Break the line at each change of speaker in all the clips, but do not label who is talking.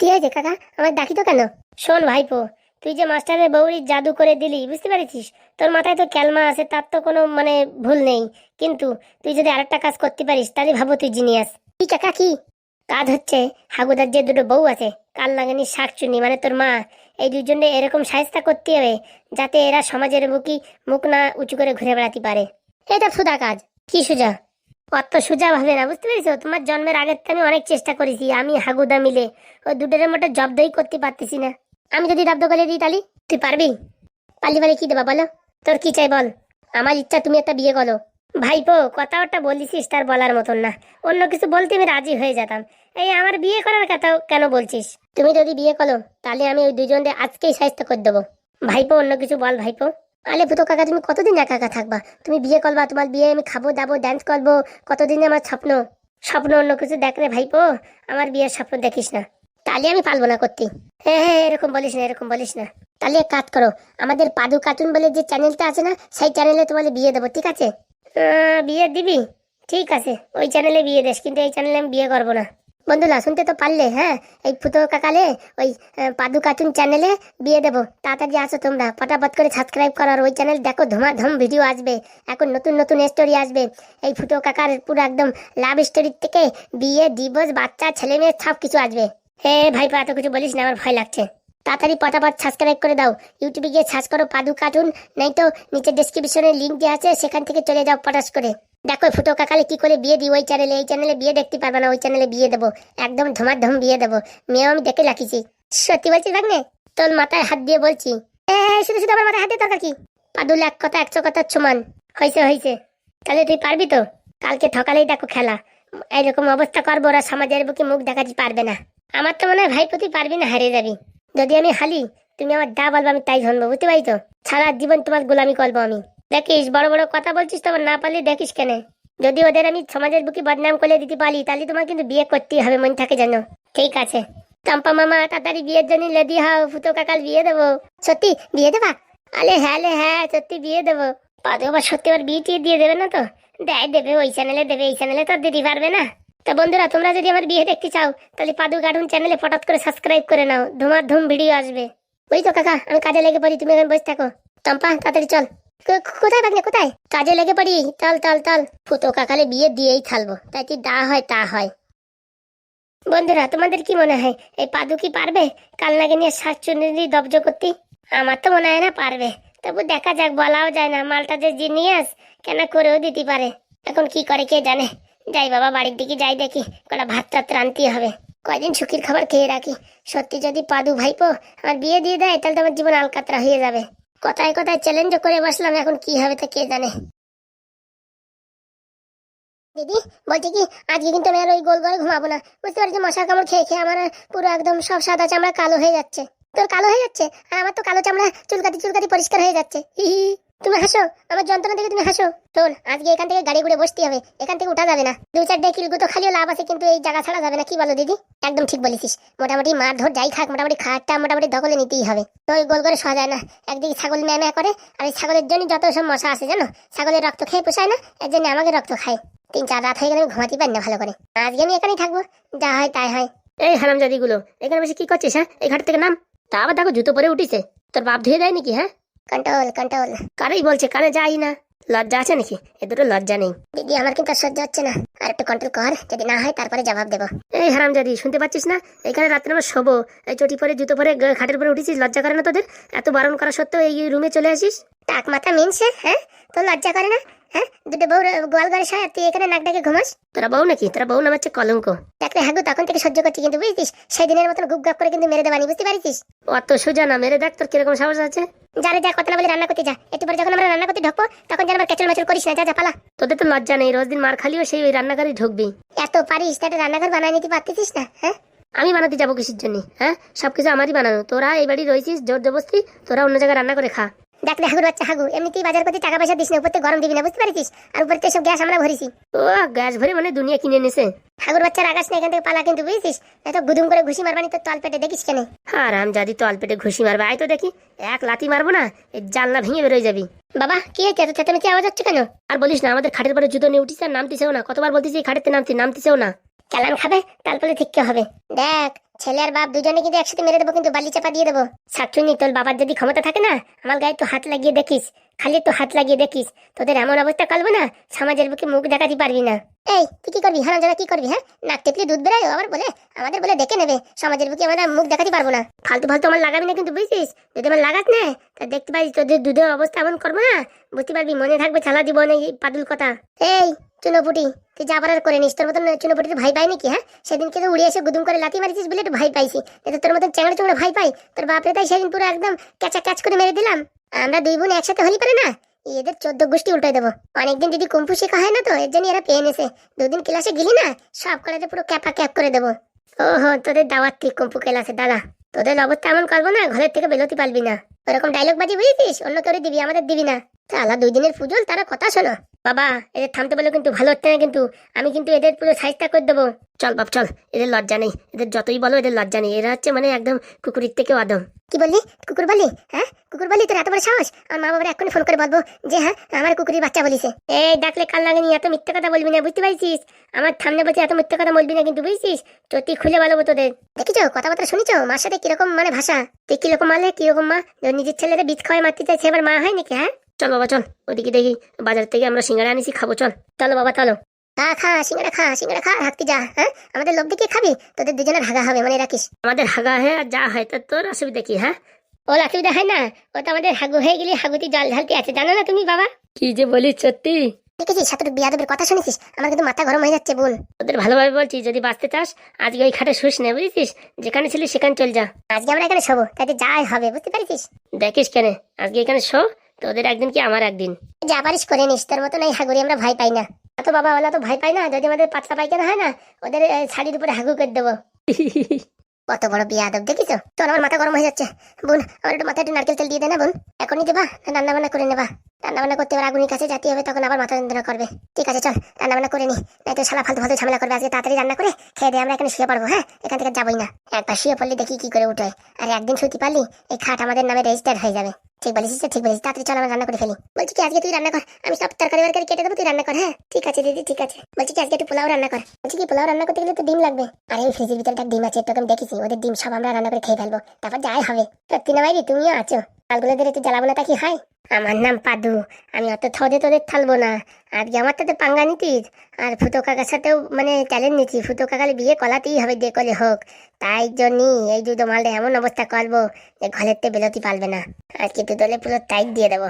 ঠিক আছে কাকা? আমার ডাকি তো কেন? শোন ভাইপো তুই যে মাস্টারের বৌরির জাদু করে দিলি বুঝতে পেরেছিস? তোর মাথায় তো ক্যালমা আছে তার তো কোনো মানে ভুল নেই। কিন্তু তুই যদি আরেকটা কাজ করতে পারিস তাহলে ভাবো তুই জিনিয়াস কি কাকা কি? কাজ হচ্ছে হাগুদার যে দুটো বউ আছে কাল লাগানি শাকচুনি মানে তোর মা এই দুজনে এরকম সাহেস্তা করতে হবে যাতে এরা সমাজের বুকি মুখ না উঁচু করে ঘুরে বেড়াতে পারে। এটা সুদা কাজ। কি সুজা? অত সোজা ভাবে না, বুঝতে পেরেছ? তোমার জন্মের আগের থেকে আমি অনেক চেষ্টা করেছি, আমি হাগুদা মিলে। ওই দুটোর মতো জব্দই করতে পারতেছি না। আমি যদি জব্দ করে দিই তালি, তুই পারবি? পালি পালি কি দেবা বলো? তোর কি চাই বল? আমার ইচ্ছা, তুমি একটা বিয়ে করো। ভাইপো, কথা ওটা বলিসিস তার বলার মতন না। অন্য কিছু বলতে আমি রাজি হয়ে যেতাম। এই আমার বিয়ে করার কথা কেন বলছিস? তুমি যদি বিয়ে করো, তাহলে আমি ওই দুজনকে আজকেই সাহিত্য করে দেবো। ভাইপো, অন্য কিছু বল ভাইপো। আলে ভূত কাকা, তুমি কতদিন একা একা থাকবা? তুমি বিয়ে করবা, তোমার বিয়ে আমি খাব, দাবো ড্যান্স করব। কতদিন আমার স্বপ্ন? স্বপ্ন অন্য কিছু দেখ রে ভাইপো, আমার বিয়ের স্বপ্ন দেখিস না। তাহলে আমি পালবো না করতে। হ্যাঁ হ্যাঁ এরকম বলিস না, এরকম বলিস না। তাহলে এক কাজ করো, আমাদের পাদু কার্টুন বলে যে চ্যানেলটা আছে না, সেই চ্যানেলে তোমার বিয়ে দেবো, ঠিক আছে? বিয়ে দিবি? ঠিক আছে, ওই চ্যানেলে বিয়ে দেস, কিন্তু এই চ্যানেলে আমি বিয়ে করব না। বন্ধুরা, শুনতে তো পারলে হ্যাঁ? এই ফুটো কাকালে, ওই পাদু কার্টুন চ্যানেলে বিয়ে দেবো। তাড়াতাড়ি আসো তোমরা। ফটাফট করে সাবস্ক্রাইব করার ওই চ্যানেল দেখো, ধুমাধম ভিডিও আসবে। এখন নতুন নতুন স্টোরি আসবে। এই ফুটো কাকার পুরো একদম লাভ স্টোরির থেকে বিয়ে দিবস বাচ্চা, ছেলে মেয়ে সব কিছু আসবে। হে ভাইপা এত কিছু বলিস না, আমার ভয় লাগছে। তাড়াতাড়ি পটাপট সাবস্ক্রাইব করে দাও। ইউটিউবে গিয়ে সার্চ করো পাদু কার্টুন নাই তো নিচে ডেসক্রিপশনে লিঙ্ক দেওয়া আছে, সেখান থেকে চলে যাও পটাশ করে। দেখো ফুটো কাকালে কি করে বিয়ে দিই ওই চ্যানেলে এই চ্যানেলে বিয়ে দেখতে পারবে না, ওই চ্যানেলে বিয়ে দেবো। একদম ধমাধম বিয়ে দেবো। মেয়েও আমি দেখে রাখিছি সত্যি বলছিস ভাগ্নে? তোর মাথায় হাত দিয়ে বলছি। শুধু শুধু আমার মাথায় হাত দিয়ে দরকার কি? পাদুল এক কথা একশো কথা সমান হয়েছে হয়েছে তাহলে তুই পারবি তো? কালকে ঠকালেই দেখো খেলা। এইরকম অবস্থা করব, ওরা সমাজের বুকে মুখ দেখাতে পারবে না। আমার তো মনে হয় ভাই প্রতি পারবি না, হারিয়ে যাবি। যদি আমি হালি, তুমি আমার যা বলব আমি তাই শুনব বুঝতে পারি তো? সারা জীবন তোমার গোলামি করব আমি। দেখিস, বড় বড় কথা বলছিস তো আবার না পারলে দেখিস কেন? যদি ওদের আমি সমাজের বুকে বদনাম করে দিতে পারি, তাহলে তোমার কিন্তু বিয়ে করতেই হবে, মন থাকে জানো ঠিক আছে। চম্পা মামা, তাড়াতাড়ি বিয়ের জন্য লেদি হাও, ফুটো কাকাল বিয়ে দেবো। সত্যি, বিয়ে দেবা? আলে হ্যাঁ লে হ্যাঁ সত্যি বিয়ে দেবো। পাদু আবার সত্যি আবার বিয়ে টিয়ে দিয়ে দেবে না তো? দেয়, দেবে, ওই চ্যানেলে দেবে, এই চ্যানেলে তো দিতে পারবে না। তো বন্ধুরা, তোমরা যদি আমার বিয়ে দেখতে চাও, তাহলে পাদু কার্টুন চ্যানেলে ফটাৎ করে সাবস্ক্রাইব করে নাও। ধুমার ধুম ভিডিও আসবে। ওই তো কাকা, আমি কাজে লেগে পড়ি, তুমি এখন বসে থাকো। টম্পা তাড়াতাড়ি চল। কোথায় ভাগ্নে, কোথায়? কাজে লেগে পড়ি। চল চল চল। ফুটো কাকালে বিয়ে দিয়েই থালবো। তাই কি দা হয়, তা হয়। বন্ধুরা, তোমাদের কি মনে হয়? এই পাদু কি পারবে? কাল নাগে নিয়ে শাকচুন্নি দবজ করতে? আমার তো মনে হয় না পারবে। তবু দেখা যাক, বলাও যায় না। মালটা যে জিনিয়াস, কেন করেও দিতে পারে? এখন কি করে কে জানে? যাই বাবা, বাড়ির দিকে যাই দেখি। কটা ভাত টাত রানতে হবে। কয়দিন শুকির খাবার খেয়ে রাখি। সত্যি যদি পাদু ভাইপো আমার বিয়ে দিয়ে দেয়, তাহলে তো আমার জীবন আলকাতরা হয়ে যাবে। কথায় কথায় চ্যালেঞ্জ করে বসলাম, এখন কি হবে তা কে জানে? দিদি, বলছি কি, আজকে কিন্তু আমি আর ওই গোল করে ঘুমাবো না। বুঝতে পারছি, মশার কামড় খেয়ে খেয়ে আমার পুরো একদম সব সাদা চামড়া কালো হয়ে যাচ্ছে। তোর কালো হয়ে যাচ্ছে? আর আমার তো কালো চামড়া চুলকাতি চুলকাতি পরিষ্কার হয়ে যাচ্ছে। তুমি হাসো, আমার যন্ত্রণা থেকে তুমি হাসো। শোন, আজকে এখান থেকে গাড়ি ঘুরে বসতে হবে, এখান থেকে উঠা যাবে না। দু চারটে কিলগু তো খালিও লাভ আছে, কিন্তু এই জায়গা ছাড়া যাবে না, কি বলো দিদি? একদম ঠিক বলেছিস। মোটামুটি মার ধর যাই খাক মোটামুটি খাটটা মোটামুটি দখলে নিতেই হবে। তো ওই গোল করে শোয়া যায় না। একদিকে ছাগল ম্যাঁ ম্যাঁ করে, আর এই ছাগলের জন্য যত সব মশা আছে জানো? ছাগলের রক্ত খেয়ে পোষায় না, এর জন্য আমাকে রক্ত খায়। তিন চার রাত হয়ে গেলে আমি ঘুমাতে পারি না ভালো করে। আজকে আমি এখানেই থাকব, যা হয় তাই হয়।
এই হারামজাদিগুলো, এখানে বসে কি করছিস হ্যাঁ? এই ঘাট থেকে নাম। তা আবার দেখো, জুতো পরে উঠিছে। তোর বাপ ধুয়ে দেয় নাকি হ্যাঁ?
কন্ট্রোল কন্ট্রোল
কারেই বলছে কানে যাই না। লজ্জা আছে নাকি? এ দুটো লজ্জা নেই।
দিদি আমার কিন্তু আর সহ্য হচ্ছে না। আর একটু কন্ট্রোল কর যদি না হয় তারপরে জবাব দেবো।
এই হারাম যদি শুনতে পাচ্ছিস না? এখানে রাত্রে আমার শোবো। এই চটি পরে জুতো পরে খাটের উপরে উঠেছিস লজ্জা করে না তোদের? এত বারণ করা সত্ত্বেও এই রুমে চলে আসিস?
টাক মাথা মিনছে হ্যাঁ? তোর লজ্জা করে না? হ্যাঁ? দুটো বউ গোয়াল ঘরে শয় তুই এখানে নাক ডাকে ঘুমাস?
তোরা বউ নাকি? তোরা বউ নামাচ্ছে কলঙ্ক।
দেখলে হাগু তখন থেকে সহ্য করছি কিন্তু বুঝছিস? সেই দিনের মতন গুপ গাপ করে কিন্তু মেরে দেবানি বুঝতে পারিস
অত সোজা না মেরে দেখ তোর কীরকম সাহস আছে।
যারে যা কথা না বলে রান্না করতে যা। একটু পরে যখন আমরা রান্না করতে ঢুকবো তখন যেন আবার কেচল মেচল করিস না যা যা পালা।
তোদের তো লজ্জা নেই রোজ দিন মার খালিও সেই ওই রান্নাঘরে ঢুকবি।
এত পারিস তাহলে রান্নাঘর বানায় নিতে পারতেছিস না হ্যাঁ?
আমি বানাতে যাব কিসের জন্য হ্যাঁ? সবকিছু আমারই বানানো। তোরা এই বাড়ি রয়েছিস জোর জবরদস্তি তোরা অন্য জায়গায় রান্না করে খা।
দেখ রে হাগুর বাচ্চা হাগু। এমনিতেই বাজার করতে টাকা পয়সা দিস না উপরতে গরম দিবি না বুঝতে পারিস আর উপরতে সব গ্যাস আমরা ভরিছি।
ও গ্যাস ভরে মানে দুনিয়া কিনে নিছে
হাগুর বাচ্চার আকাশ না এখান থেকে পালা কিন্তু বুঝছিস? এত গুদুম করে ঘুষি মারবানি তোর তল পেটে দেখিস কেন?
আরাম জাদি তল পেটে ঘুষি মারবে আয় তো দেখি। এক লাথি মারবো না এই জানলা ভেঙে বেরোয় যাবি।
বাবা কি হয়েছে? এত চেঁচামেচি আওয়াজ হচ্ছে কেন?
আর বলিস না আমাদের খাটের পরে জুতো নিয়ে উঠিস আর নামতিছেও না। কতবার বলতেছি এই খাটেতে নামতি নামতিছেও না।
ক্যালান খাবে তারপরে ঠিক হবে? দেখ ছেলে আর বাপ দুজনে কিন্তু একসাথে মেরে দেবো কিন্তু বালি চাপা দিয়ে দেবো। শাকচুনি তোর বাবার যদি ক্ষমতা থাকে না আমার গায়ে একটু হাত লাগিয়ে দেখিস। খালি একটু হাত লাগিয়ে দেখিস। তোদের এমন অবস্থা কালবো না সমাজের বুকে মুখ দেখাতে পারবি না। এই তুই কি করবি? হারাম কি করবি হ্যাঁ? নাক টেপলে দুধ ও আবার বলে আমাদের বলে দেখে নেবে। সমাজের বুকে আমরা মুখ দেখাতে পারব না। ফালতু ফালতু আমার লাগাবি না কিন্তু বুঝছিস? যদি আমার লাগাস না তা দেখতে পারিস তোদের দুধের অবস্থা এমন করব না বুঝতে পারবি মনে থাকবে ছালা জীবন এই পাদুল কথা। এই চুনোপুটি, তুই যা পারার করে নিস। তোর মতন চুনোপুটি ভাই পাই নাকি হ্যাঁ? সেদিনকে তো উড়ে এসে গুদুম করে লাথি মারিছিস বলে একটু ভাই পাইছি। এতে তোর মতন চ্যাংড়া চুংড়া ভাই পাই? তোর বাপরে তাই সেদিন পুরো একদম ক্যাচা ক্যাচ করে মেরে দিলাম। আমরা দুই বোন একসাথে হলি পারে না? এদের চোদ্দ গোষ্ঠী উল্টাই দেবো। অনেকদিন যদি কুম্ফু শেখা হয় না তো, এর জন্য এরা পেয়ে নেছে। দুদিন ক্লাসে গেলি না, সব কলেজে পুরো ক্যাপা ক্যাপ করে দেবো। ওহো, তোদের দাওয়াত ঠিক কুম্ফু ক্লাসে, দাদা? তোদের অবস্থা এমন করব না, ঘরের থেকে বেরোতে পারবি না। ওরকম ডায়লগ বাজি বুঝেছিস? অন্য কেউ দিবি, আমাদের দিবি না। তাহলে দুই দিনের পুজো তারা কথা শোনো। বাবা এদের থামতে বলে কিন্তু ভালো হচ্ছে না কিন্তু। আমি কিন্তু এদের পুরো সাইজটা করে দেবো। চল বাপ চল এদের লজ্জা নেই। এদের যতই বলো এদের লজ্জা নেই। এরা হচ্ছে মানে একদম কুকুরের থেকে অদম কি বললি? কুকুর বলি হ্যাঁ? কুকুর বলি তোর এত বড় সাহস? আমার মা বাবার এক্ষুনি ফোন করে বলব যে হ্যাঁ আমার কুকুরের বাচ্চা বলিছে। এই ডাকলে কাল লাগেনি এত মিথ্যে কথা বলবি না বুঝতে পারছিস? আমার সামনে বলছে এত মিথ্যে কথা বলবি না কিন্তু বুঝছিস? তো তুই খুলে বলব তোদের। দেখিছো? কথাবার্তা শুনিছো? মার সাথে কীরকম মানে ভাষা? তুই কীরকম মারলে কীরকম মা? নিজের ছেলেরা বীজ খাওয়াই মারতে চাইছে এবার মা হয় নাকি হ্যাঁ? চল বাবা চল। ওদিকে দেখি বাজার থেকে আমরা সিঙ্গাড়া আনিছি খাব চল। চলো বাবা চলো। খা খা সিঙ্গাড়া খা সিঙ্গাড়া খা হাঁকতে যা হ্যাঁ? আমাদের লোক দেখে খাবি? তোদের দুজনের হাগা হবে মানে রাখিস। আমাদের হাগা হয় আর যা হয় তা তোর অসুবিধা কি হ্যাঁ? ওর অসুবিধা হয় না। ও তো আমাদের হাগু হয়ে গেলে হাগুতি জল ঢালতে আছে জানো না তুমি বাবা?
কি যে বলিস সত্যি?
দেখেছিস সাতুর বিয়াদবের কথা শুনেছিস? আমার কিন্তু মাথা গরম হয়ে যাচ্ছে বোন
ওদের ভালোভাবে বলছি যদি বাঁচতে চাস আজকে ওই খাটে শুস নে বুঝেছিস? যেখানে ছিলি সেখানে চল যা।
আজকে আমরা এখানে শোবো তাতে যাই হবে বুঝতে পারিস
দেখিস কেন আজকে এখানে শো। তোদের একদিন কি আমার একদিন?
যা পারিস করে নিস তোর মতন এই হাগুড়ি আমরা ভাই পাই না। এত বাবা ওলা তো ভাই পাই না যদি আমাদের পাতলা পাইখানা হয় না ওদের শাড়ির উপরে হাগু করে দেবো। কত বড় বিয়াদব দেখিছো তোর আমার মাথা গরম হয়ে যাচ্ছে। বোন আমার একটু মাথায় একটু নারকেল তেল দিয়ে দে না বোন। এখনই দেবা না রান্না বান্না করে নেবা। রান্না বান্না করতে এবার আগুনের কাছে যেতে হবে, তখন আবার মাথা যন্ত্রণা করবে। ঠিক আছে, চল রান্না বান্না করে নি। নাই তো শালা ফালতু ফালতু ঝামেলা করবে, আজকে তাড়াতাড়ি রান্না করে খেয়ে দিয়ে আমরা এখানে শুয়ে পড়ব হ্যাঁ? এখান থেকে যাবোই না। একবার শুয়ে পড়লে দেখি কি করে উঠে। আর একদিন শুতে পারলি, এই খাট আমাদের নামে রেজিস্টার হয়ে যাবে। ঠিক বলেছিস ঠিক বলেছিস। তাড়াতাড়ি চল, আমরা রান্না করে ফেলি। বলছি কি, আজকে তুই রান্না কর, আমি সব তরকারি বারকারি কেটে দেবো, তুই রান্না কর হ্যাঁ? ঠিক আছে দিদি, ঠিক আছে। বলছি কি, আজকে একটু পোলাও রান্না কর। বলছি কি, পোলাও রান্না করতে গেলে তো ডিম লাগবে। আর এই ফ্রিজের ভিতরে একটা ডিম আছে, একটু দেখেছি ওদের ডিম সব আমরা রান্না করে খেয়ে ফেলব। তারপর যাই হবে। সত্যি না বাইরি তুমিও আছো। কালগুলো ধরে একটু জ্বালাবো না তা কি হয়? আমার নাম পাদু, আমি অত থদে তোদের থালবো না। আজকে আমার তাতে পাঙ্গা নিতিস আর ফুটো কাকার সাথেও মানে চ্যালেঞ্জ নিচ্ছি ফুটো কাকালে বিয়ে কলাতেই হবে যে কলে হোক। তাই জন্যই এই দুটো মালটা এমন অবস্থা করব যে ঘরের তে বেরোতে পারবে না। আজকে দু দলে পুরো টাইট দিয়ে দেবো।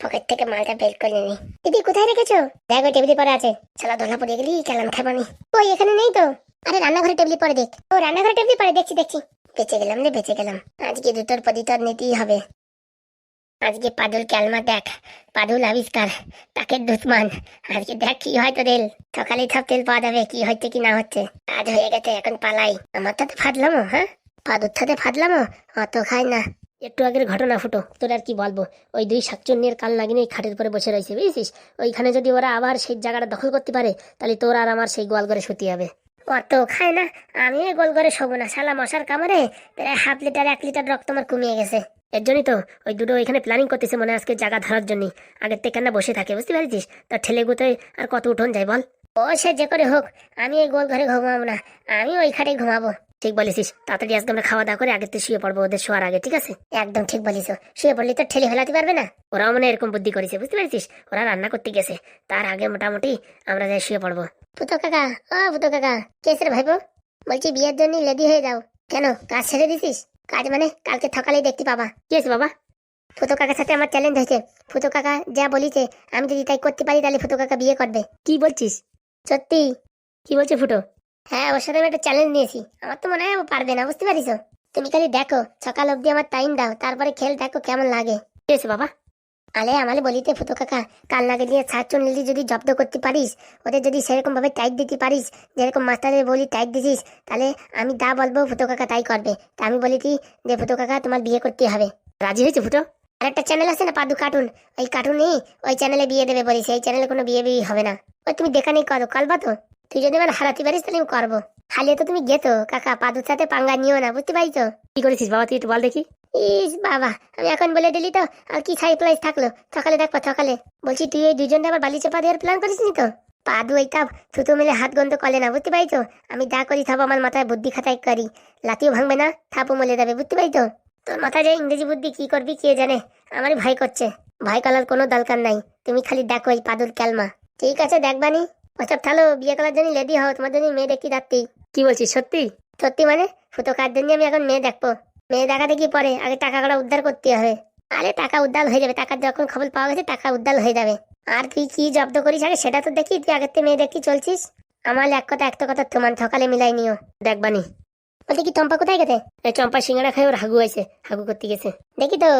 পকেট থেকে মালটা বের করে নি। দিদি, কোথায় রেখেছো? দেখো টেবিলে পরে আছে। ছালা দোলা পড়ে গেলি কেলাম খাবানি ওই, এখানে নেই তো? আরে রান্নাঘরে টেবিলে পরে দেখ। ও রান্নাঘরে টেবিলে পরে দেখছি দেখছি। বেঁচে গেলাম রে, বেঁচে গেলাম। আজকে দুটোর পদিতর নিতেই হবে। আজকে পাদুল ক্যালমা দেখ, পাদুল আবিষ্কার, তাকে দুশ্মান। আজকে দেখ কি হয় তোদের। সকালেই সব তেল পাওয়া যাবে, কি হচ্ছে কি না হচ্ছে। কাজ হয়ে গেছে, এখন পালাই। আমার সাথে ফাটলামো হ্যাঁ? পাদুর সাথে ফাটলামো অত খাই না।
একটু আগের ঘটনা ফুটো, তোর আর কি বলব? ওই দুই শাকচুন্নির কাল লাগিনি খাটের উপরে বসে রয়েছে, বুঝেছিস? ওইখানে যদি ওরা আবার সেই জায়গাটা দখল করতে পারে, তাহলে তোর আর আমার সেই গোয়াল করে শুতে হবে।
অত খায় না? আমি গোল করে শোবো না। শালা মশার কামড়ে প্রায় হাফ লিটার, এক লিটার রক্ত আমার কমিয়ে গেছে।
এর জন্যই তো ওই দুটো ওইখানে প্ল্যানিং করতেছে মনে আজকে জায়গা ধরার জন্যই। আগের থেকে না বসে থাকে, বুঝতে পারছিস? তার ঠেলে গুতে আর কত উঠোন যায় বল?
ও, সে যে করে হোক, আমি এই গোল ঘরে ঘুমাবো না। আমি ওই খাটে ঘুমাবো।
ঠিক বলেছিস। তাড়াতাড়ি আজকে আমরা খাওয়া দাওয়া করে আগের থেকে শুয়ে পড়ব, ওদের শোয়ার আগে, ঠিক আছে?
একদম ঠিক বলিস শুয়ে পড়লি তো ঠেলে ফেলাতে পারবে না?
ওরাও মানে এরকম বুদ্ধি করেছে, বুঝতে পারছিস? ওরা রান্না করতে গেছে। তার আগে মোটামুটি আমরা যাই শুয়ে পড়ব।
পুতো কাকা ও পুতো কাকা কেসের ভাইবো বলছি বিয়ের জন্য রেডি হয়ে যাও। কেন, কাজ ছেড়ে দিছিস? কাজ মানে কালকে সকালেই দেখতে পাবা।
কি আছে বাবা?
ফুতো কাকার সাথে আমার চ্যালেঞ্জ হয়েছে। ফুতো কাকা যা বলিছে, আমি যদি তাই করতে পারি, তাহলে ফুতো কাকা বিয়ে করবে।
কি বলছিস?
সত্যি?
কি বলছে ফুটো?
হ্যাঁ ওর সাথে আমি একটা চ্যালেঞ্জ নিয়েছি। আমার তো মনে হয় পারবে না, বুঝতে পারিস? তুমি খালি দেখো, সকাল অবধি আমার টাইম দাও, তারপরে খেল দেখো কেমন লাগে।
কি আছে বাবা?
আলে, আমালে বলিতে ফুটো কাকা, কাল নাগে দিয়ে ছাড় চুনলি যদি জব্দ করতে পারিস, ওদের যদি সেরকম ভাবে টাইট দিতে পারিস, যেরকম মাস্টারের বলি টাইট দিছিস তাহলে আমি যা বলব ফুটো কাকা তাই করবে। তা আমি বলি কি, যে ফুটো কাকা তোমার বিয়ে করতে হবে।
রাজি হয়েছে ফুটো?
আর একটা চ্যানেল আছে না, পাদু কার্টুন ওই কার্টুনই ওই চ্যানেলে বিয়ে দেবে বলিস এই চ্যানেলে কোনো বিয়ে বিয়ে হবে না। ওই তুমি দেখা নেই করো কালবা তো। তুই যদি আমার হারাতে পারিস তাহলে আমি করব। হালিয়ে তো তুমি গেতো কাকা পাদুর সাথে পাঙ্গা নিও না বুঝতে পারিস
কি করেছিস বাবা? তুই একটু বল দেখি।
ইস বাবা আমি এখন বলে দিলি তো আর কি সারপ্রাইজ থাকল। সকালে দেখব সকালে। বলছি তুই এই দুজনটা আবার বালি চাপা দেওয়ার প্ল্যান করিস নি তো পাদু এইটা থুতু মিলে হাত গন্ধ কলে না বুঝতে পারিছো? আমি যা করি থাপ আমার মাথায় বুদ্ধি খাতায় করি। লাতিও ভাঙবে না থাপও মলে যাবে বুঝতে পারিছো? তোর মাথায় যে ইংরেজি বুদ্ধি কি করবি কে জানে? আমারই ভয় করছে। ভয় করার কোনো দরকার নাই। তুমি খালি দেখো এই পাদুর ক্যালমা। ঠিক আছে দেখবানি ওসব তাহলে বিয়ে করার জন্য লেডি হও তোমার জন্য মেয়ে দেখি রাত্রি
কি বলছিস সত্যি?
সত্যি মানে? ফুটো কার জন্য আমি এখন মেয়ে দেখব। মেয়ে দেখাতে কি পরে আগে টাকা কড়া উদ্ধার করতে হবে। আরে টাকা উদ্ধার হয়ে যাবে টাকার যখন খবর পাওয়া গেছে টাকা উদ্ধার হয়ে যাবে। আর তুই কি জব্দ করিস আগে সেটা তো দেখি তুই আগের থেকে মেয়ে দেখি চলছিস? আমার এক কথা একটা কথা তোমার সকালে মিলাই নিও।
দেখবানি
বলতে কি টম্পা কোথায় গেছে?
এই চম্পা সিঙ্গারা খাই ওর হাগু আছে হাগু করতে গেছে।
দেখি তো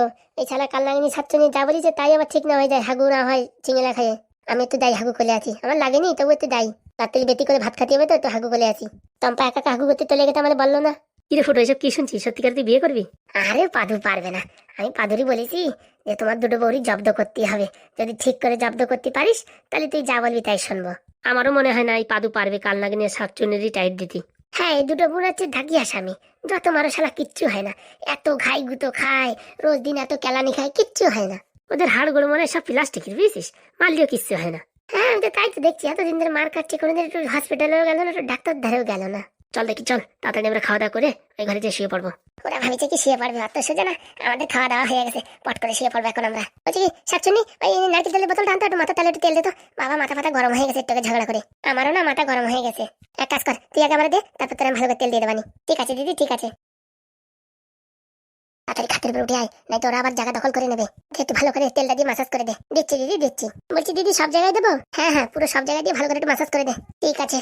এই ছাড়া কাল নাগিনি সাতচনি যা বলিছে তাই আবার ঠিক না হয়ে যায় হাগু না হয় চিংড়া খাইয়ে। আমি একটু যাই হাগু করে আছি। আমার লাগেনি তবু একটু যাই। রাত্রি বেটি করে ভাত খাতে হবে তো হাগু করে আছি। টম্পা একা হাগু করতে চলে গেছে আমার বলল না।
কি রে ফুটো এসব কি শুনছিস? সত্যিকার তুই বিয়ে করবি?
আরে পাদু পারবে না। আমি পাদুরি বলেছি যে তোমার দুটো বউরি জব্দ করতে হবে। যদি ঠিক করে জব্দ করতে পারিস তাহলে তুই যা বলবি তাই শুনব।
আমারও মনে হয় না এই পাদু পারবে কাল নাকি নিয়ে শাকচুনেরই টাইট দিতি
হ্যাঁ এই দুটো বোন হচ্ছে ঢাকি আসামি। যত মারো শালা কিচ্ছু হয় না। এত ঘাই গুতো খায় রোজ দিন এত কেলানি খায় কিচ্ছু হয় না।
ওদের হাড়গুলো মনে সব প্লাস্টিকের, বুঝছিস? মারলেও কিচ্ছু হয় না।
হ্যাঁ আমি তো তাই তো দেখছি, এতদিন ধরে মার খাচ্ছে কোনোদিন একটু হসপিটালেও গেল না, একটু ডাক্তার ধারেও গেল না।
চল দেখি, চল, তাড়াতাড়ি আমরা খাওয়া দাওয়া করে ওই ঘরে যেয়ে শুয়ে পড়ব।
ওরা ভাবিছে কি শুয়ে পড়বে, অত সোজা না? আমাদের খাওয়া দাওয়া হয়ে গেছে, পট করে শুয়ে পড়ব এখন আমরা। বলছি কি শাকচুনি ওই নারকেল তেলের বোতল টানতো একটু মাথা তালে একটু তেল দিত বাবা, মাথা ফাতা গরম হয়ে গেছে, একটু ঝগড়া করে। আমারও না মাথা গরম হয়ে গেছে। এক কাজ কর, তুই আগে আমার দে, তারপর তোর ভালো করে তেল দিয়ে দেবানি। ঠিক আছে, দিদি, ঠিক আছে। তাড়াতাড়ি খাতের উপরে উঠে আয় নাই তো ওরা আবার জায়গা দখল করে নেবে। একটু ভালো করে তেলটা দিয়ে মাসাজ করে দে। দিচ্ছি দিদি, দিচ্ছি। বলছি, দিদি, সব জায়গায় দেবো? হ্যাঁ হ্যাঁ পুরো সব জায়গায় দিয়ে ভালো করে একটু মাসাজ করে দে। ঠিক আছে।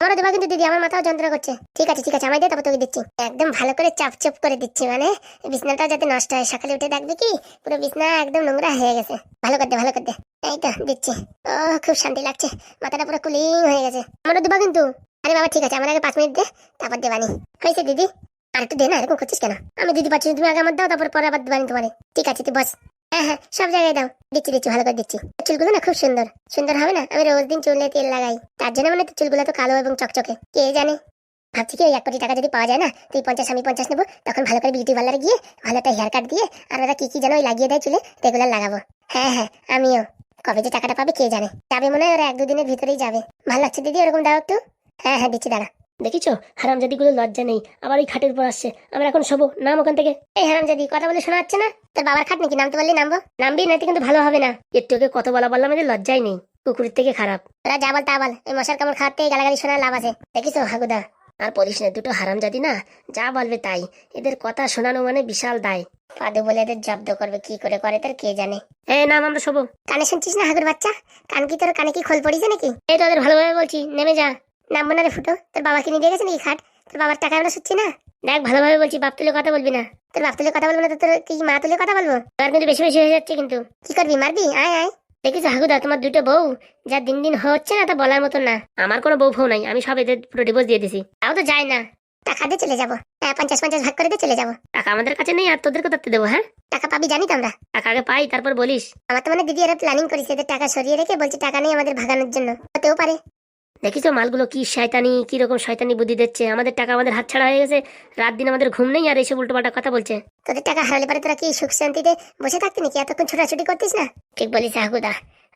আমারও দেবা কিন্তু দিদি আমার মাথাও যন্ত্রণা করছে। ঠিক আছে ঠিক আছে, আমায় দে, তারপর তোকে দিচ্ছি। একদম ভালো করে চাপ চাপ করে দিচ্ছি মানে বিছনাটা যাতে নষ্ট হয়। সকালে উঠে দেখবে কি, পুরো বিছনা একদম নোংরা হয়ে গেছে। ভালো করে দে, ভালো করে দে। এই তো, দিচ্ছি। ও, খুব শান্তি লাগছে। মাথাটা পুরো কুলিং হয়ে গেছে। আমারও দেবা কিন্তু। আরে বাবা, ঠিক আছে, আমার আগে পাঁচ মিনিট দে, তারপর দেবানি। হয়েছে দিদি? আর একটু দে না, এরকম করছিস কেন? আমি দিদি পাচ্ছি তুমি আগে আমার দাও, তারপর পরে আবার দেবানি তোমারে ঠিক আছে, তুই বস। হ্যাঁ হ্যাঁ সব জায়গায় দাও। দিচ্ছি দিচ্ছি, ভালো করে দিচ্ছি। চুলগুলো না খুব সুন্দর। সুন্দর হবে না? আমি রোজ দিন চুলে তেল লাগাই। তার জন্য মানে চুলগুলো তো কালো এবং চকচকে। কে জানে? ভাবছি কি, ওই এক কোটি টাকা যদি পাওয়া যায় না, তুই পঞ্চাশ, আমি পঞ্চাশ নেব। তখন ভালো করে বিউটি পার্লারে গিয়ে ভালো একটা হেয়ার কাট দিয়ে আর ওরা কি কি যেন ওই লাগিয়ে দেয় চুলে রেগুলার লাগাবো। হ্যাঁ হ্যাঁ আমিও। কবে যে টাকাটা পাবে, কে জানে? যাবে মনে হয় ওরা এক দুদিনের ভিতরেই যাবে। ভালো লাগছে দিদি, ওরকম দাও একটু। হ্যাঁ হ্যাঁ দিচ্ছি, দাঁড়া।
দেখিছো? হারামজাদিগুলো লজ্জা নেই। আবার ওই খাটের উপর আসছে। আমরা এখন শোবো। নাম ওখান থেকে।
এই হারাম যদি কথা বলে শোনা যাচ্ছে না? তোর বাবার খাট নাকি? নামতে পারলে নামবো? নামবি না কিন্তু ভালো হবে না।
একটু ওকে কত বলা বললাম এদের লজ্জাই নেই। কুকুরের থেকে খারাপ।
তোরা যা বল তা বল। এই মশার কামড় খাওয়াতে গালাগালি শোনার লাভ আছে। দেখিস হাগুদা?
আর বলিস না দুটো হারামজাদি না? যা বলবে তাই। এদের কথা শোনানো মানে বিশাল দায়।
পাদু বলে এদের জব্দ করবে কি করে করে তোর কে জানে?
এই নাম আমরা শোবো।
কানে শুনছিস না হাগুর বাচ্চা? কান কি তোর কানে কি খোল পড়িছে নাকি?
এই তোদের ভালোভাবে বলছি। নেমে যা।
নামবো না রে ফুটো। তোর বাবা কিনে দিয়ে গেছে নাকি খাট? তোর বাবার টাকা আমরা শুচ্ছি না?
দেখ ভালোভাবে বলছি বাপ তুলে কথা বলবি না।
তোর বাপ তুলে কথা বলব না তো তোর কি মা তুলে কথা বলব?
আর কিন্তু বেশি বেশি হয়ে যাচ্ছে কিন্তু।
কি করবি মারবি? আয় আয়।
দেখিস হাগুদা তোমার দুটো বউ যা দিন দিন হচ্ছে না তা বলার মতো না। আমার কোনো বউ ফৌ নাই আমি সব এদের পুরো ডিভোর্স দিয়ে দিছি। তাও তো যায় না।
টাকা দিয়ে চলে যাব। হ্যাঁ পঞ্চাশ পঞ্চাশ ভাগ করে দিয়ে চলে যাব।
টাকা আমাদের কাছে নেই আর তোদের কোথাতে দেবো হ্যাঁ?
টাকা পাবি জানি তো আমরা।
টাকা আগে পাই তারপর বলিস।
আমার তো মানে দিদি এরা প্ল্যানিং করেছে এদের টাকা সরিয়ে রেখে বলছে টাকা নেই আমাদের ভাগানোর জন্য। হতেও পারে।
দেখিস মালগুলো কি শয়তানি কি রকম শয়তানি বুদ্ধি দিচ্ছে? আমাদের টাকা আমাদের হাত ছাড়া হয়ে গেছে। রাত দিন আমাদের ঘুম নেই আর এইসব উল্টোপাল্টা কথা বলছে।
তোদের টাকা হারালে পরে তোরা কি সুখ শান্তিতে বসে থাকতি নাকি? এতক্ষণ ছোটাছুটি করতিস না?
ঠিক বলিস হাগুদা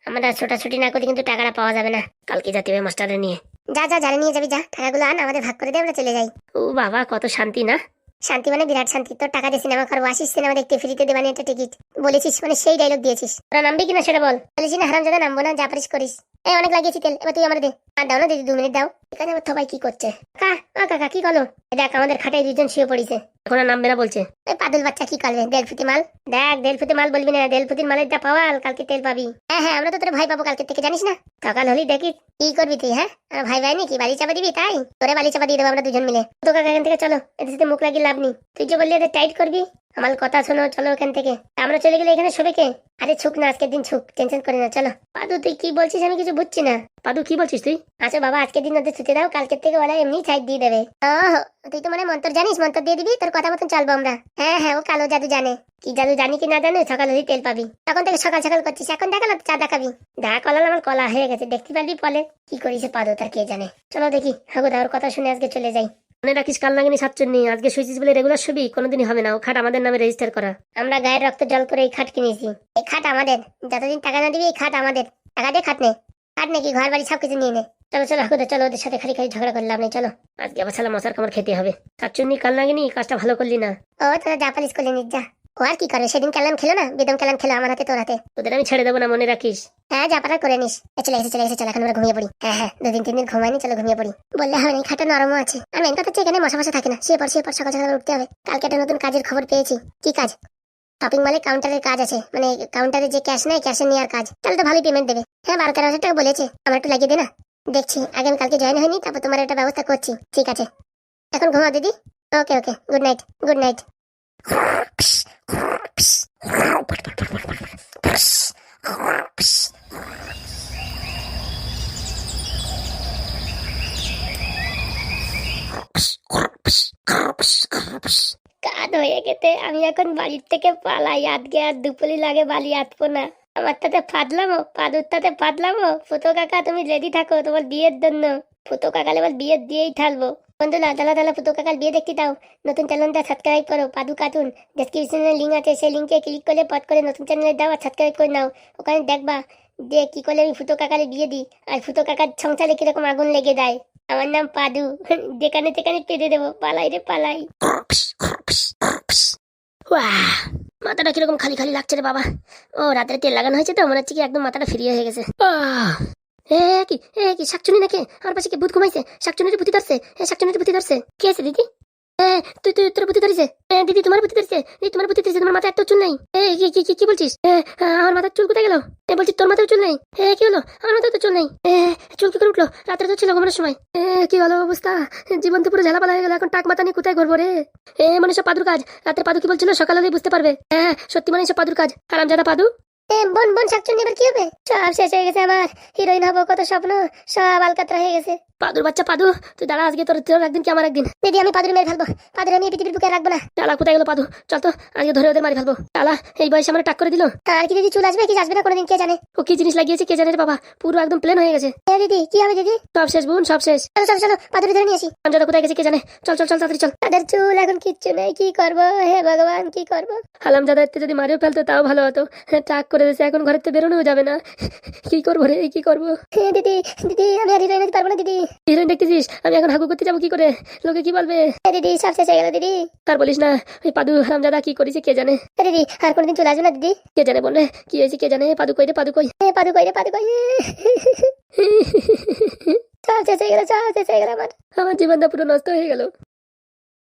আমরা ছোটাছুটি না করি কিন্তু টাকাটা পাওয়া যাবে না। কালকে যাতে হবে মাস্টারে নিয়ে।
যা যা জানে নিয়ে যাবি যা। টাকাগুলো আন আমাদের ভাগ করে দিয়ে আমরা চলে যাই।
ও বাবা কত শান্তি না?
শান্তি মানে বিরাট শান্তি। তোর টাকা দিয়ে সিনেমা করব আসিস সিনেমা দেখতে ফ্রিতে দেবানি একটা টিকিট। বলেছিস মানে সেই ডায়লগ দিয়েছিস।
তোরা নামবি কিনা সেটা বল।
বলেছিস না হারাম জাদা নামবো না যা পারিস করিস। এই, অনেক লাগিয়েছি তেল। এবার তুই আমার আর দাও না দিদি দু মিনিট দাও। এখানে আমার সবাই কি করছে? কাকা কাকা, কি করো দেখ, আমাদের খাটায় দুজন শুয়ে পড়িছে।
এখন নামবে না বলছে।
ওই পাদুল বাচ্চা, কি করবে? দেড় ফুটি মাল? দেখ দেড় ফুটি মাল বলবি না দেড় ফুটির মালের যা পাওয়াল কালকে তেল পাবি। হ্যাঁ হ্যাঁ আমরা তো তোর ভাই পাবো কালকে থেকে, জানিস না? সকাল হলি দেখি কি করবি তুই হ্যাঁ? আমার ভাই ভাই নাকি? বালি চাপা দিবি, তাই? তোরে বালি চাপা দিয়ে দেবো আমরা দুজন মিলে। তো কাকা, এখান থেকে চলো, এদের সাথে মুখ লাগিয়ে লাভ নেই। তুই যে বললি এদের টাইট করবি, আমার কথা শোনো, চলো এখান থেকে। আমরা চলে গেলে এখানে শোবে কে? আরে ছুক না, আজকের দিন ছুক, টেনশন করি না, চলো। পাদু, তুই কি বলছিস আমি কিছু বুঝছি না।
পাদু, কি বলছিস তুই?
আচ্ছা বাবা, আজকের দিন ওদের ছুটি দাও, কালকের থেকে ওরা এমনি সাইড দিয়ে দেবে। ওহ, তুই তো মানে মন্ত্র জানিস, মন্ত্র দিয়ে দিবি, তোর কথা মতন চলবো আমরা। হ্যাঁ হ্যাঁ ও কালো জাদু জানে। কি জাদু জানি কি না জানো সকাল হলেই তেল পাবি। তখন থেকে সকাল সকাল করছিস এখন দেখাল চা দেখাবি। দেখা কলাল আমার কলা হয়ে গেছে দেখতে পারবি বলে কি করিস পাদো তার কে জানে। চলো দেখি হাগু দাওর কথা শুনে আজকে চলে যাই।
মনে রাখিস কাল নাগিনি সাতচন্নি আজকে শুয়েছিস বলে রেগুলার ছবি কোনোদিনই হবে না। ও খাট আমাদের নামে রেজিস্টার করা।
আমরা গায়ের রক্ত জল করে এই খাট কিনেছি। এই খাট আমাদের। যতদিন টাকা না দিবি এই খাট আমাদের। টাকা দিয়ে খাট নে। আর নাকি ঘর বাড়ি সবকিছু নিয়ে নে। চলো চলো হাকুদা চলো ওদের সাথে খালি খালি ঝগড়া করলাম না চলো।
আজকে আবার সালা মশার কামড় খেতে হবে। শাকচুন্নি কাল নাগিনি কাজটা ভালো করলি না।
ও তোরা যা পালিশ করলে যা। ও আর কি করে সেদিন ক্যালাম খেলো না? বেদম ক্যালাম খেলো আমার হাতে তোর হাতে।
তোদের আমি ছেড়ে দেবো না মনে রাখিস?
হ্যাঁ যা পারার করে নিস। চলে এসে চলে এসে চল এখন আমরা ঘুমিয়ে পড়ি। হ্যাঁ হ্যাঁ দুদিন তিন দিন ঘুমাইনি চলো ঘুমিয়ে পড়ি। বললে হবে না খাটে নরমও আছে। আর মেন কথা হচ্ছে এখানে মশা মশা থাকে না। সে পর সে পর সকাল সকাল উঠতে হবে। কালকে একটা নতুন কাজের খবর পেয়েছি। কি কাজ? শপিং মলে কাউন্টারের কাজ আছে। মানে কাউন্টারে যে ক্যাশ নেয় ক্যাশে নেওয়ার কাজ। তাহলে তো ভালোই পেমেন্ট দেবে। হ্যাঁ বারো তেরো হাজার টাকা বলেছে। আমার একটু লাগিয়ে দে না। দেখছি আগে আমি কালকে জয়েন হয়নি, তারপর তোমার একটা ব্যবস্থা করছি। ঠিক আছে। এখন ঘুমাও, দিদি। Okay okay good night good night কাজ হয়ে গেছে আমি এখন বাড়ির থেকে পালাই, আজকে আর দুপুরি লাগে বালি আটবো না। আমার তাতে ফাদলামো পাদুর তাতে ফাদলামো ফুতো কাকা তুমি রেডি থাকো তোমার বিয়ের জন্য ফুতো কাকালে এবার বিয়ের দিয়েই ঠালবো বন্ধুরা তালা তালা ফুতো কাকার বিয়ে দেখতে দাও নতুন চ্যানেলটা সাবস্ক্রাইব করো পাদু কার্টুন ডেসক্রিপশনে লিঙ্ক আছে সেই লিঙ্কে ক্লিক করলে পট করে নতুন চ্যানেলে দাও আর সাবস্ক্রাইব করে নাও ওখানে দেখবা যে কি করলে আমি ফুতো কাকারে বিয়ে দিই আর ফুতো কাকার সংসারে কীরকম আগুন লেগে দেয় আমার নাম পাদু যেখানে যেখানে পেতে দেবো পালাই রে পালাই
মাথাটা কীরকম খালি খালি লাগছে রে বাবা। ও রাতের তেল লাগানো হয়েছে তো মনে হচ্ছে কি একদম মাথাটা ফ্রি হয়ে গেছে! এ কি এ কি শাকচুনি নাকি? আমার পাশে কি ভূত ঘুমাইছে? শাকচুনির ভূতি ধরছে? এ শাকচুনির ভূতি ধরছে। কে আছে দিদি? এ তুই তুই তোর ভূতি ধরেছে? দিদি তোমার ভূতি ধরেছে? দিদি তোমার ভূতি ধরেছে তোমার মাথায় একটা চুল নেই। এ কি কি কি- বলছিস? আমার মাথার চুল কোথায় গেল? এ বলছি তোর মাথায় চুল নেই। এ কি হলো? আমার মাথায় তো চুল নেই। চুল করে উঠল। রাত্রে তো ছিল ঘুমানোর সময়। কি হলো অবস্থা? জীবন তো পুরো ঝালাপালা হয়ে গেল। এখন টাক মাথা নিয়ে কোথায় ঘুরবো রে? এ মানে সব পাদুর কাজ। রাত্রে পাদু কি বলছিল? সকালে বুঝতে পারবে। হ্যাঁ সত্যি মানে সব পাদুর কাজ। আরাম জাদা
পাদু বোন বোন, শাকচুন্নি এবার কি হবে? সব শেষ হয়ে গেছে আমার। হিরোইন হব কত স্বপ্ন। সব আলকাতরা হয়ে গেছে।
পাদুর বাচ্চা পাদু তুই দাঁড়া আজকে তোর তোর একদিন কি আমার একদিন?
দিদি আমি পাদুরি মেরে ফেলব। পাদুরি আমি পৃথিবীর বুকে রাখব না।
ডালা কোথায় গেলো পাদু? চল তো আজকে ধরে ওদের মারি ফেলব। ডালা এই বয়সে আমার টাক করে দিল?
আর কি দিদি চুল আসবে কি আসবে না কোনোদিন কে জানে?
ও কি জিনিস লাগিয়েছে কে জানে রে বাবা? পুরো একদম প্লেন হয়ে গেছে।
এ দিদি কি হবে দিদি?
সব শেষ বোন সব শেষ।
চলো চলো চলো পাদুরি ধরে নিয়ে আসি।
আমজাদা কোথায় গেছে কে জানে? চল চল চল তাড়াতাড়ি চল।
তাদের চুল এখন কিচ্ছু নেই কি করব? হে ভগবান কি করব?
হালামজাদা এতে যদি মারিও ফেলতো তাও ভালো হতো। হ্যাঁ, টাক করে দিয়েছে এখন ঘরের তো বেরোনোও যাবে না। কি করব রে কি করব?
দিদি দিদি আমি আর পারব না দিদি।
হিরোইন দেখতেছিস? আমি এখন হাগু করতে যাব কি করে? লোকে কি বলবে?
দিদি সব শেষ হয়ে গেল দিদি।
তার বলিস না ওই পাদু হারামজাদা কি করেছে কে জানে?
দিদি আর কোনোদিন চলে আসবে না দিদি।
কে জানে বললে কি হয়েছে কে জানে? পাদু কই রে পাদু কই?
পাদু কই রে পাদু কই? সব শেষ হয়ে গেল সব শেষ হয়ে গেল আমার।
আমার জীবনটা পুরো নষ্ট হয়ে গেল।